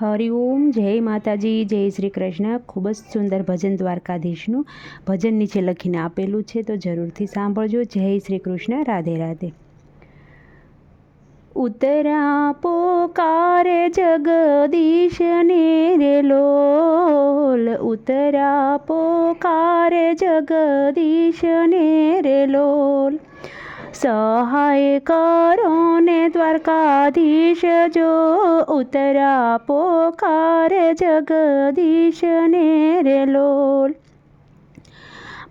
હરિઓમ જય માતાજી, જય શ્રી કૃષ્ણ. ખૂબ જ સુંદર ભજન દ્વારકાધીશનું ભજન નીચે લખીને આપેલું છે, તો જરૂરથી સાંભળજો. જય શ્રી કૃષ્ણ. રાધે રાધે. ઉતરા પોકારે જગદીશને રે લોલ. ઉતરા પોકારે જગદીશને રે લોલ. સહાય કરો ને દ્વારકાધીશ જો ઉતરા પોકારે જગદીશને રે લોલ.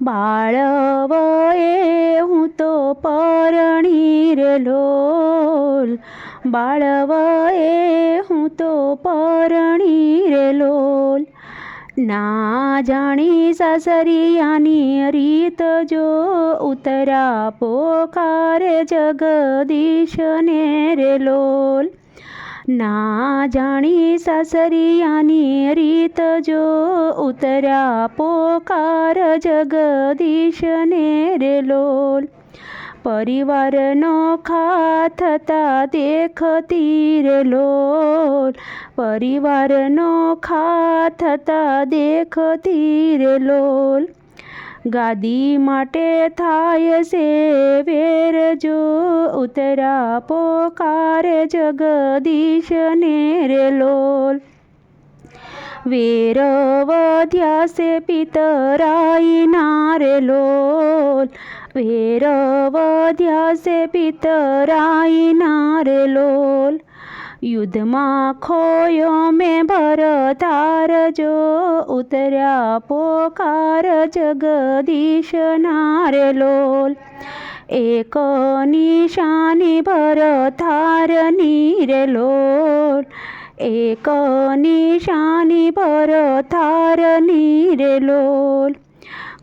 બાળવએ હું તો પરણી રે લોલ. બાળવએ હું તો પરણી રે ના જાણી સાસરિયાની રીત જો ઉતરા પોકારે જગદીશને રે લોલ. ના જાણી સાસરિયાની રીત જો ઉતરા પોકાર જગદીશને રે લોલ. પરિવારનો ખા થતા દેખતી રે લોલ. પરિવારનો ખા થતા દેખતી રે લોલ. ગાદી માટે થાય છે વેર જો ઉતરા પોકાર જગદીશને રે લોલ. વેર વધ્યા છે પિતરાઈ ના રે લોલ. વેર વધ્યા છે પિતરાઈ ના રે લોલ યુદ્ધમાં ખોયો મેં ભરતાર જો ઉતર્યા પોકાર જગદીશ નારે લોલ એક નિશાની ભરતારની રે લોલ એક નિશાની ભરતારની રે લોલ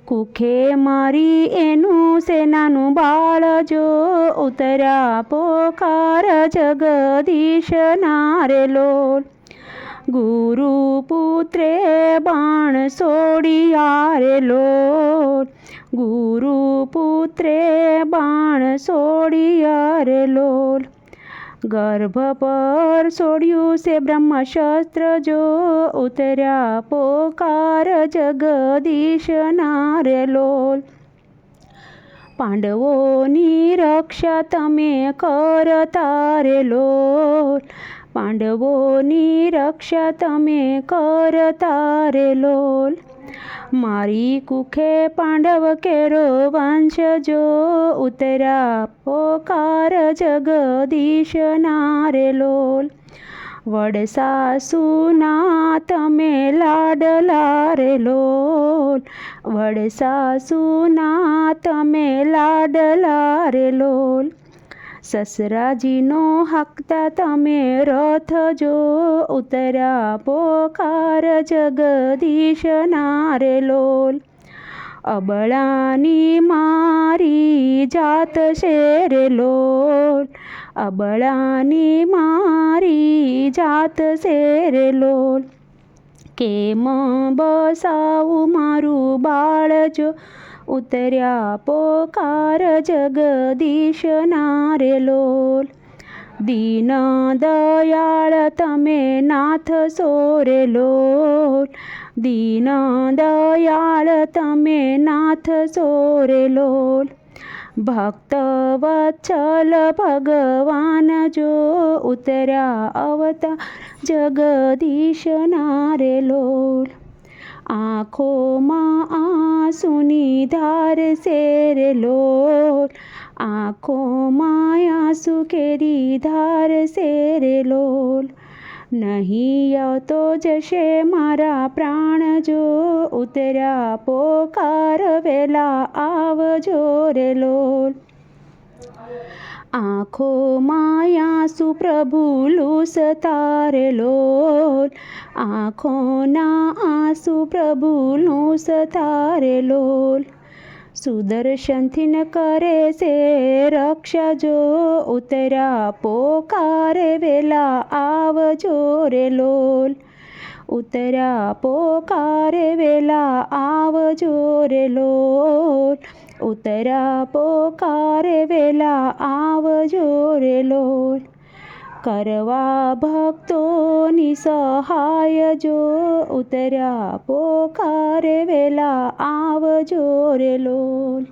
કુખે મારી એનું સેનાનું બાળ જો ઉતર્યા પોકાર જગદીશ નારે લોલ. ગુરુ પુત્રે બાણ સોડી રે લોલ. ગુરુ પુત્રે બાણ સોડી રે લોલ. ગર્ભ પર છોડ્યું છે બ્રહ્મશસ્ત્ર. જો ઉતર્યા પોકાર જગદીશ નારે લોલ. પાંડવોની રક્ષા તમે કરતા રે લોલ. પાંડવોની રક્ષા તમે કરતા રે લોલ. મારી કુખે પાંડવ કેરો વંશ જો ઉતરા પોકાર જગદીશ નારે લોલ. વડસાસુના તમે લાડલા રે લોલ. વડસાસુના તમે લાડલા રે લોલ. સસરાજીનો હાકતા તમે રથ જો ઉતર્યા પોકાર જગદીશ નારે લોલ. અબળાની મારી જાત શેરે લોલ. અબળાની મારી જાત શેરે રે લોલ. કેમ બસાવું મારું બાળ જો ઉતર્યા પોકાર જગદીશ નારે લોલ. દીન દયાળ તમે નાથ સોરે લોલ. દીન દયાળ તમે નાથ સોરે લોલ. ભક્ત વત્સલ ભગવાન જો ઉતર્યા અવતા જગદીશ નારે લોલ. આંખોમાં આંસુની ધાર શેર લોલ આંખોમાં આંસુ કેરી ધાર શેર લોલ નહીં તો જશે મારા પ્રાણ જો ઉતર્યા પોકાર વેલા આવજો રે લોલ આંખો આંસુ પ્રભુ લુસ રે લોલ આંખોના આંસુ પ્રભુનું સતારે લોલ. સુદર્શનથી ન કરે છે રક્ષા જો ઉતર્યા પોકારે વેલા આવજો રે લોલ. ઉતર્યા પોકારે વેલા આવજો રે લોલ. ઉતરા પોકારે વેલા આવજો રે લોલ. કરવા ભક્તોની સહાય જો ઉતર્યા પોકારે વેલા આવજો રે લોલ